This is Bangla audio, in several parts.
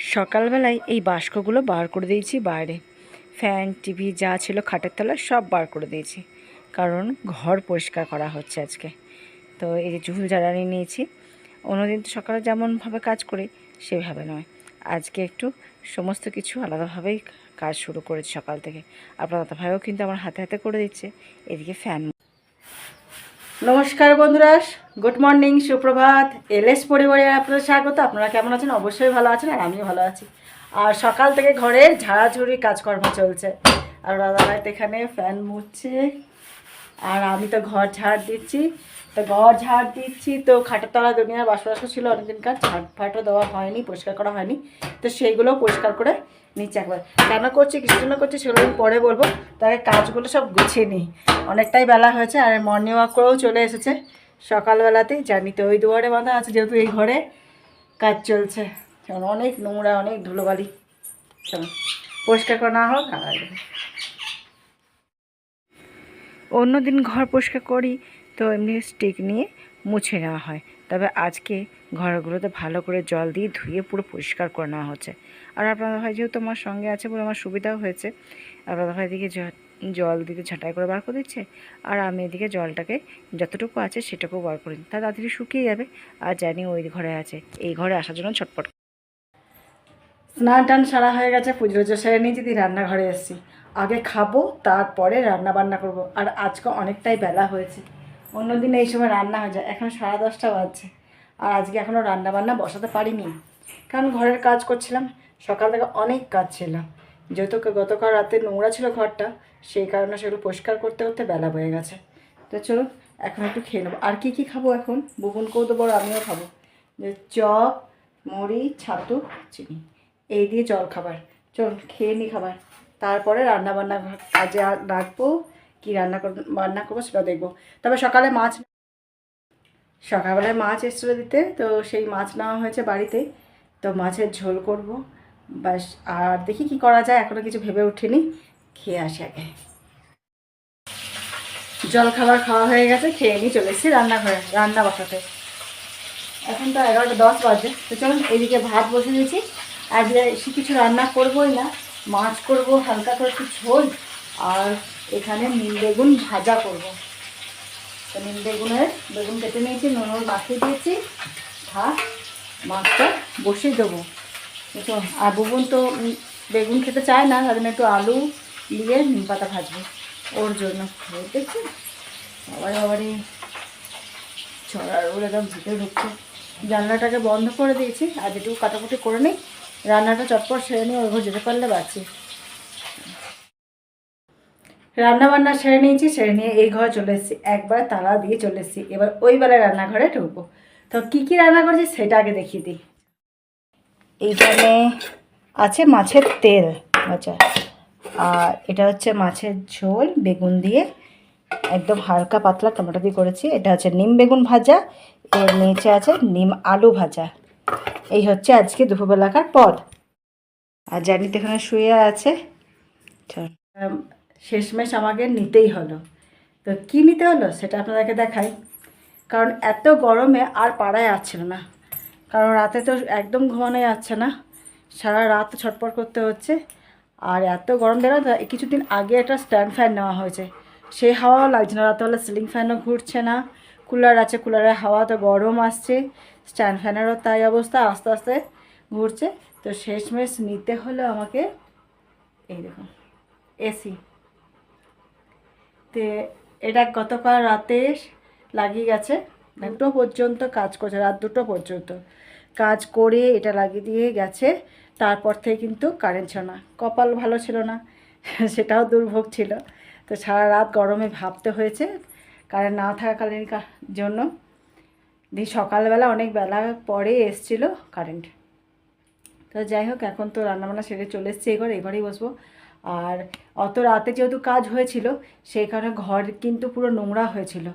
সকালবেলায় এই বাস্কগুলো বার করে দিয়েছি বাইরে। ফ্যান, টিভি যা ছিল খাটের তলায় সব বার করে দিয়েছি। কারণ ঘর পরিষ্কার করা হচ্ছে আজকে। তো এই যে ঝুল জ্বালানি নিয়েছি। অন্যদিন তো সকালে যেমনভাবে কাজ করি, সেভাবে নয়। আজকে একটু সমস্ত কিছু আলাদাভাবেই কাজ শুরু করেছি সকাল থেকে। আপনার দাদা ভাইও কিন্তু আমার হাতে হাতে করে দিচ্ছে। এদিকে ফ্যান নমস্কার বন্ধুরা, গুড মর্নিং, সুপ্রভাত, এলএস পরিবারে আপনাদের স্বাগত। আপনারা কেমন আছেন? অবশ্যই ভালো আছেন আর আমিও ভালো আছি। আর সকাল থেকে ঘরে ঝাড়াঝুড়ি কাজকর্ম চলছে। আর দাদাভাই এখানে ফ্যান মুছছে। আর আমি তো ঘর ঝাড় দিচ্ছি। তো ঘর ঝাড় দিচ্ছি। তো খাটের তলা দুনিয়ার বাসবাস ছিল, অনেকদিনকার ঝাড় ফাটও দেওয়া হয়নি, পরিষ্কার করা হয়নি। তো সেইগুলো পরিষ্কার করে নিচ্ছে একবার। কেন করছি, কিছু জন্য করছি, সেগুলো আমি পরে বলব। তাকে কাজগুলো সব গুছিয়ে নিই। অনেকটাই বেলা হয়েছে, আর মর্নিং ওয়াক করেও চলে এসেছে। সকালবেলাতেই জানি তো ওই দুয়ারে বাঁধা আছে, যেহেতু এই ঘরে কাজ চলছে। অনেক নোংরা, অনেক ধুলোবালি। চলো, পরিষ্কার করা না হোক আর অন্য দিন ঘর পরিষ্কার করি তো এমনি স্টিক নিয়ে মুছে নেওয়া হয়। তবে আজকে ঘরগুলোতে ভালো করে জল দিয়ে ধুয়ে পুরো পরিষ্কার করে নেওয়া হচ্ছে। আর আপনার ভাই যেহেতু আমার সঙ্গে আছে বলে আমার সুবিধাও হয়েছে, আপনাদের ভাই এদিকে জল দিতে ঝাঁটাই করে বার করে দিচ্ছে, আর আমি এদিকে জলটাকে যতটুকু আছে সেটুকু বার করি তা তাড়াতাড়ি শুকিয়ে যাবে, আর জানি ওই ঘরে আছে। এই ঘরে আসার জন্য ছটপট। স্নান টান সারা হয়ে গেছে, পুজো টুজো সেরে নিয়ে যদি রান্নাঘরে এসেছি। আগে খাব, তারপরে রান্না বান্না করব। আর আজকে অনেকটাই বেলা হয়েছে। অন্যদিন এই সময় রান্না হয়ে যায়। এখন সাড়ে দশটা বাজছে। আর আজকে এখনও রান্না বান্না বসাতে পারিনি। কারণ ঘরের কাজ করছিলাম, সকাল থেকে অনেক কাজ ছিল। যেহেতু গতকাল রাতে নোংরা ছিল ঘরটা, সেই কারণে সেগুলো পরিষ্কার করতে করতে বেলা হয়ে গেছে। তো চলুন এখন একটু খেয়ে নেব। আর কি কি খাব এখন? বুবুনকেও তো বড়, আমিও খাব। যে চপ, মুড়ি, ছাতু, চিনি। এই দিয়ে জল খাবার চল, খেয়ে নি খাবার। তারপরে রান্নাবান্না কাজে রাখব। কী রান্না রান্না করব সেটা দেখব। তবে সকালে মাছ, সকালবেলায় মাছ এসেছিল দিতে, তো সেই মাছ নেওয়া হয়েছে বাড়িতে। তো মাছের ঝোল করব বাস আর দেখি কি করা যায় এখনও কিছু ভেবে উঠিনি। খেয়ে আসি আগে। জল খাবার খাওয়া হয়ে গেছে, খেয়ে নিয়ে চলে এসেছি রান্নাঘরে, রান্না বসাতে। এখন তো এগারোটা দশ বাজে, তো চলুন এদিকে ভাত বসে দিয়েছি। আর কিছু রান্না করবোই না, মাছ করব, হালকা করে একটু ঝোল আর এখানে নিম বেগুন ভাজা করব। তো নিম বেগুনের বেগুন কেটে নিয়েছি নুন মাখিয়ে দিয়েছি ভাত মাছটা বসিয়ে দেবো। দেখো আর বুবুন তো বেগুন খেতে চায় না, তার জন্য একটু আলু দিয়ে নিম পাতা ভাজবো ওর জন্য। দেখছি আবার আবারই ছড়ার ওর একদম ভিতরে ঢুকছে। জানলাটাকে বন্ধ করে দিয়েছি আর যেটুকু কাটাকুটি করে নিই। রান্নাটা চটপট সেরে নিয়ে ওই ঘর যেতে পারলে বাঁচি। রান্না বান্না সেরে নিয়েছি, সেরে নিয়ে এই ঘরে চলে এসেছি। একবার তালা দিয়ে চলে এসেছি। এবার ওই বেলায় রান্নাঘরে ঢুকবো। তো কী কী রান্না করছি সেটা আগে দেখিয়ে দিই। এইখানে আছে মাছের তেল আচ্ছা। আর এটা হচ্ছে মাছের ঝোল, বেগুন দিয়ে। একদম হালকা পাতলা টমেটো দিয়ে করেছি। এটা হচ্ছে নিম বেগুন ভাজা। এর নিচে আছে নিম আলু ভাজা। এই হচ্ছে আজকে দুপুরবেলাকার পদ। আর জানি তো এখানে শুয়ে আছে। শেষমেশ আমাকে নিতেই হলো। তো কি নিতে হলো সেটা আপনাদেরকে দেখাই। কারণ এত গরমে আর পাড়ায় আসছিল না। কারণ রাতে তো একদম ঘুমানো যাচ্ছে না। সারা রাত ছটপট করতে হচ্ছে। আর এত গরম বেরো কিছুদিন আগে একটা স্ট্যান্ড ফ্যান নেওয়া হয়েছে। সেই হাওয়াও লাগছে না। রাতে হলে সিলিং ফ্যানও ঘুরছে না। কুলার আছে, কুলারের হাওয়া তো গরম আসছে। স্ট্যান্ড ফ্যানেরও তাই অবস্থা, আস্তে আস্তে ঘুরছে। তো শেষমেশ নিতে হলো আমাকে। এই দেখুন, এসি। তে এটা গতকাল রাতে লাগিয়ে গেছে। দুটো পর্যন্ত কাজ করছে, রাত দুটো পর্যন্ত। কাজ করে এটা লাগিয়ে দিয়ে গেছে, তারপর থেকে কিন্তু কারেন্ট ছিল না। কপাল ভালো ছিল না, সেটাও দুর্ভোগ ছিল। তো সারা রাত গরমে ভাবতে হয়েছে কারেন্ট না থাকাকালীন জন্য। দিয়ে সকালবেলা অনেক বেলা পরে এসছিল কারেন্ট তো যাই হোক, এখন তো রান্নাবান্না সেরে চলে এসছে এই ঘরেই বসবো। আর অত রাতে যেহেতু কাজ হয়েছিল, সেই কারণে ঘর কিন্তু পুরো নোংরা হয়েছিল।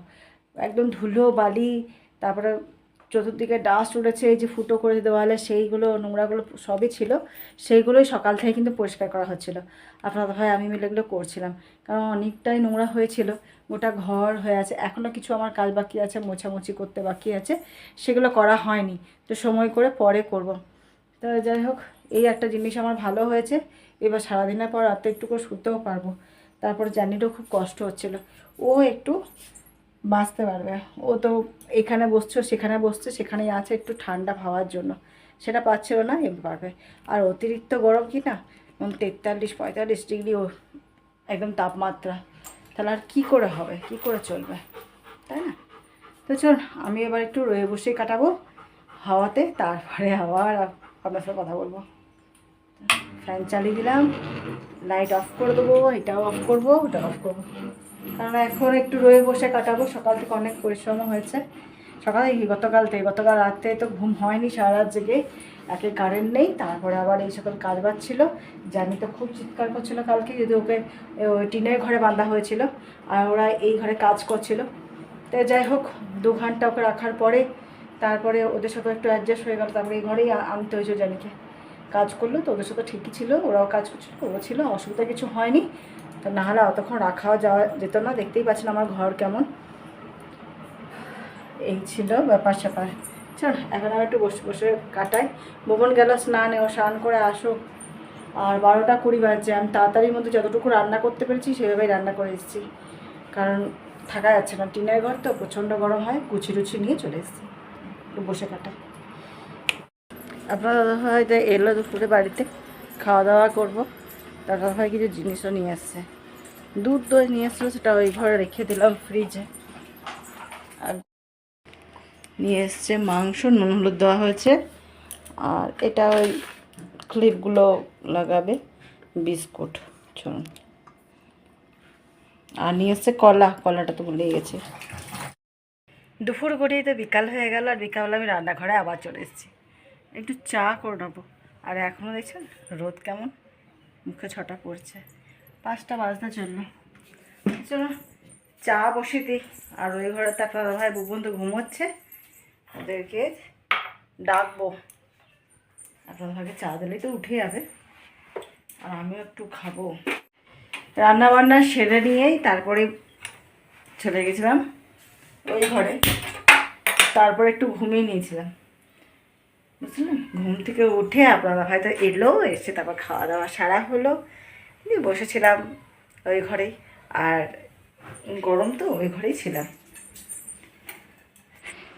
একদম ধুলো, বালি, তারপরে চতুর্দিকে ডাস্ট উঠেছে, এই যে ফুটো করে দেওয়ালে সেইগুলো, নোংরাগুলো সবই ছিল। সেইগুলোই সকাল থেকে কিন্তু পরিষ্কার করা হচ্ছিল। আপনার ভাই, আমি মিলে এগুলো করছিলাম। কারণ অনেকটাই নোংরা হয়েছিল, গোটা ঘর হয়ে আছে। এখনও কিছু আমার কাজ বাকি আছে, মোছামুছি করতে বাকি আছে। সেগুলো করা হয়নি। তো সময় করে পরে করব। তো যাই হোক এই একটা জিনিস আমার ভালো হয়েছে। এবার সারাদিনের পর রাতে একটু করে শুতেও পারব। তারপর জার্নিটাও খুব কষ্ট হচ্ছিল। ও একটু বাঁচতে পারবে। ও তো এখানে বসছো, সেখানে বসছে, সেখানেই আছে একটু ঠান্ডা পাওয়ার জন্য। সেটা পাচ্ছিল না, এবার পারবে। আর অতিরিক্ত গরম কি না? এবং তেতাল্লিশ, পঁয়তাল্লিশ ডিগ্রি ও একদম তাপমাত্রা। তাহলে আর কী করে হবে? কী করে চলবে? তাই না? তো চল, আমি এবার একটু রয়ে বসেই কাটাবো। হাওয়াতে, তারপরে আবার আপনার সাথে কথা বলব। ফ্যান চালিয়ে দিলাম। লাইট অফ করে দেবো, এটাও অফ করব ওটা অফ করব। কারণ এখন একটু রয়ে বসে কাটাবো, সকাল থেকে অনেক পরিশ্রমও হয়েছে। সকালে গতকাল থেকে, গতকাল রাতে তো ঘুম হয়নি সারা রাত জেগে একে কারেন্ট নেই, তারপরে আবার এই সকল কাজ বাজছিল জানি তো খুব চিৎকার করছিল কালকে, যদি ওকে টিনের ঘরে বাঁধা হয়েছিল, আর ওরা এই ঘরে কাজ করছিল। তো যাই হোক, দু ঘণ্টা ওকে রাখার পরে, তারপরে ওদের সাথে একটু অ্যাডজাস্ট হয়ে গেল, তারপরে এই ঘরেই আনতে হয়েছে জানিকে। কাজ করল, তো ওদের সাথে ঠিকই ছিল, ওরাও কাজ করছিল ও ছিল অসুবিধা কিছু হয়নি। তো না হলে অতক্ষণ রাখাও যাওয়া যেত না, দেখতেই পাচ্ছেন আমার ঘর কেমন। এই ছিল ব্যাপার স্যাপার। চল, এখন আমি একটু বসে বসে কাটাই। ভবন গেল স্নানে ও স্নান করে আসো। আর বারোটা কুড়ি বাজছে, আমি তাড়াতাড়ির মধ্যে যতটুকু রান্না করতে পেরেছি, সেভাবেই রান্না করে এসেছি। কারণ থাকা যাচ্ছে না। টিনের ঘর তো প্রচণ্ড গরম হয় গুছি টুচি নিয়ে চলে এসেছি। একটু বসে কাটাই। আপনার হয়তো এলো দুপুরে বাড়িতে খাওয়া দাওয়া করব দাদাভাই কিছু জিনিসও নিয়ে এসছে দুধ দই নিয়ে এসছিলো সেটা ওই ঘরে রেখে দিলাম ফ্রিজে আর নিয়ে এসছে মাংস, নুন, হলুদ দেওয়া হয়েছে। আর এটা ওই ক্লিপগুলো লাগাবে, বিস্কুট, চলুন। আর নিয়ে এসছে কলা, কলাটা তো ভুলেই গেছে। দুপুর গড়িয়ে তো বিকাল হয়ে গেল, আর বিকালবেলা আমি রান্নাঘরে আবার চলে এসেছি। একটু চা করে নেব। আর এখনও দেখছেন, রোদ কেমন? মুখে ছটা পড়ছে। পাঁচটা বাজতে চলল। চলো, চা বসে দিই। আর ওই ঘরে তো আপনার ভাই বুবন তো ঘুমোচ্ছে। ওদেরকে ডাকবো। আপনার ভাগে চা দিলেই তো উঠে যাবে। আর আমিও একটু খাব। রান্না বান্না সেরে নিয়েই তারপরে চলে গেছিলাম ওই ঘরে। তারপরে একটু ঘুমিয়ে নিয়েছিলাম। বুঝলেন ঘুম থেকে উঠে আপনারা হয়তো এলো এসে তারপর খাওয়া দাওয়া সারা হলো। দিয়ে বসেছিলাম ওই ঘরেই। আর গরম তো ওই ঘরেই ছিলাম।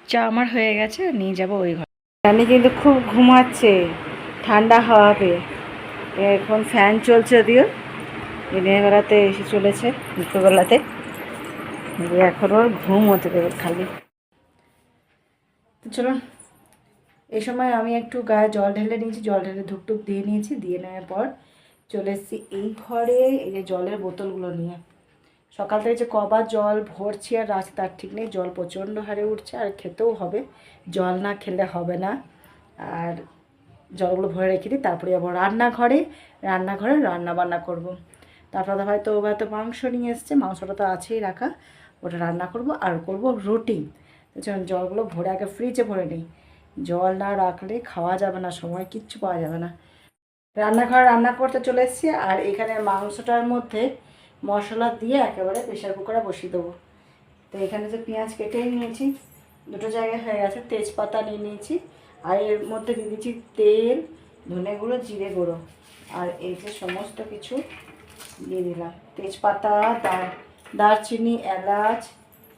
চা আমার হয়ে গেছে নিয়ে যাব ওই ঘরে। আমি কিন্তু খুব ঘুমাচ্ছে ঠান্ডা হাওয়া পেয়ে এখন ফ্যান চলছে যদিও। দিনের বেলাতে এসে চলেছে দুপুরবেলাতে। দিয়ে এখন ওর ঘুম হতে দেবে খালি। তো চলুন এই সময় আমি একটু গায়ে জল ঢেলে নিয়েছি, জল ঢেলে ধূপ টুপ দিয়ে নিয়েছি, দিয়ে নেওয়ার পর চলে এসেছি এই ঘরে, এই যে জলের বোতলগুলো নিয়ে। সকাল থেকে যে কবার জল ভরছি আর রাত তার ঠিক নেই, জল প্রচণ্ড হারে উঠছে আর খেতেও হবে, জল না খেলে হবে না। আর জলগুলো ভরে রেখে দিই, তারপরে যাব রান্নাঘরে রান্নাঘরে রান্না বান্না করব তারপর হয়তো ও হয়তো মাংস নিয়ে এসছে, মাংসটা তো আছেই রাখা, ওটা রান্না করব আর করব রুটি। জলগুলো ভরে আগে ফ্রিজে ভরে নিই। জল না রাখলে খাওয়া যাবে না, সময় কিচ্ছু পাওয়া যাবে না। রান্নাঘরে রান্না করতে চলে এসেছি আর এখানে মাংসটার মধ্যে মশলা দিয়ে একেবারে প্রেশার কুকারে বসিয়ে দেবো। তো এখানে যে পেঁয়াজ কেটেই নিয়েছি, দুটো জায়গায় হয়ে গেছে, তেজপাতা নিয়ে নিয়েছি আর এর মধ্যে দিয়ে দিচ্ছি তেল, ধনে গুঁড়ো, জিরে গুঁড়ো। আর এই যে সমস্ত কিছু দিয়ে দিলাম। তেজপাতা, দার, দারচিনি, এলাচ,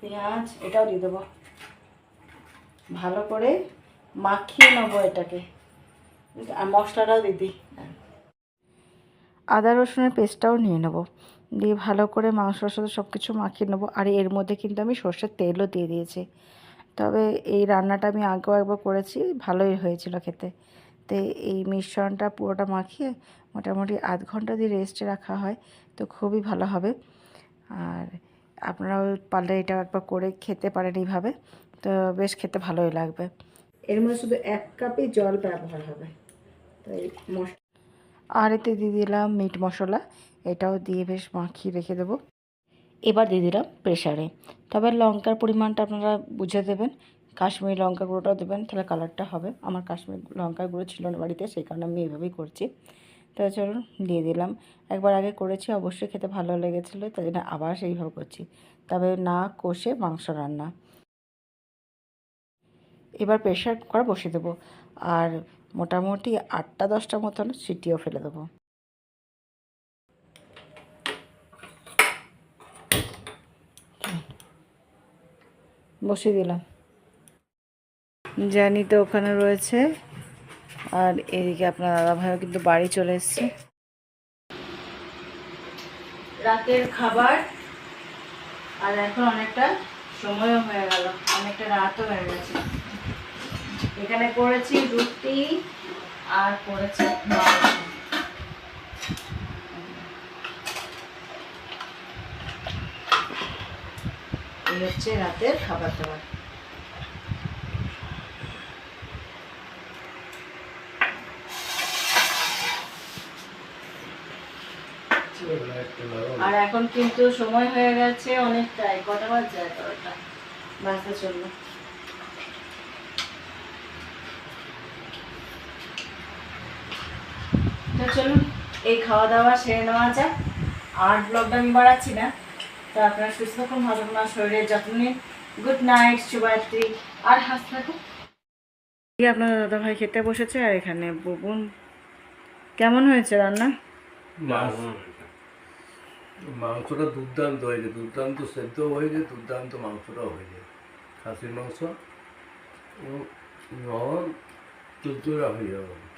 পেঁয়াজ, এটাও দিয়ে দেবো। ভালো করে মাখিয়ে নেব এটাকে। মশলাটাও দিয়ে দিই আদা রসুনের পেস্টটাও নিয়ে নেব। দিয়ে ভালো করে মাংসর সাথে সব কিছু মাখিয়ে নেব। আর এর মধ্যে কিন্তু আমি সর্ষের তেলও দিয়ে দিয়েছি। তবে এই রান্নাটা আমি আগেও একবার করেছি, ভালোই হয়েছিল খেতে। তো এই মিশ্রণটা পুরোটা মাখিয়ে মোটামুটি আধ ঘণ্টা দিয়ে রেস্টে রাখা হয়, তো খুবই ভালো হবে। আর আপনারাও পারলে এটা একবার করে খেতে পারেন এইভাবে। তো বেশ খেতে ভালোই লাগবে। এর মধ্যে শুধু এক কাপই জল ব্যবহার হবে। তো এই মশ আর এতে দিয়ে দিলাম মিট মশলা। এটাও দিয়ে বেশ মাখিয়ে রেখে দেবো। এবার দিয়ে দিলাম প্রেশারে তবে লঙ্কার পরিমাণটা আপনারা বুঝে দেবেন। কাশ্মীরি লঙ্কা গুঁড়োটাও দেবেন, তাহলে কালারটা হবে। আমার কাশ্মীর লঙ্কার গুঁড়ো ছিল না বাড়িতে, সেই কারণে আমি এইভাবেই করছি। তো চলুন, দিয়ে দিলাম। একবার আগে করেছি, অবশ্যই খেতে ভালো লেগেছিলো, তাই জন্য আবার সেইভাবে করছি। তবে না কষে মাংস রান্না। এবার প্রেশার কুকার বসিয়ে দেবো। আর মোটামুটি আটটা, দশটা মতন সিটিও ফেলে দেবো। বসিয়ে দিলাম। জানি তো ওখানে রয়েছে। আর এদিকে আপনার দাদাভাইও কিন্তু বাড়ি চলে এসছে। রাতের খাবার। আর এখন অনেকটা সময়ও হয়ে গেল। অনেকটা রাতও হয়ে গেছে। এখানে করেছি রুটি আর করেছি হচ্ছে রাতের খাবার দাবার। আর এখন কিন্তু সময় হয়ে গেছে অনেকটাই। কটা বাজে এগারোটা? বাজতে চলল। তো চলুন এই খাওয়া দাওয়া সেরে নেওয়া যাক। আর ব্লগটা আমি বাড়াচ্ছি না। তো আপনারা সুস্থ থাকুন ভালো থাকুন শরীরের যত্ন নিন। গুড নাইট শুভরাত্রি। আর হাস থাকুন এই আপনার দাদাভাই খেতে বসেছে আর এখানে বুবুন। কেমন হয়েছে রান্না? মাংস- মাংসটা দুর্দান্ত হয়েছে। দুর্দান্ত সেদ্ধ হয়েছে দুর্দান্ত মাংসটাও হয়েছে। খাসির মাংস এবং নরম তুলতুলা হয়ে যাবে।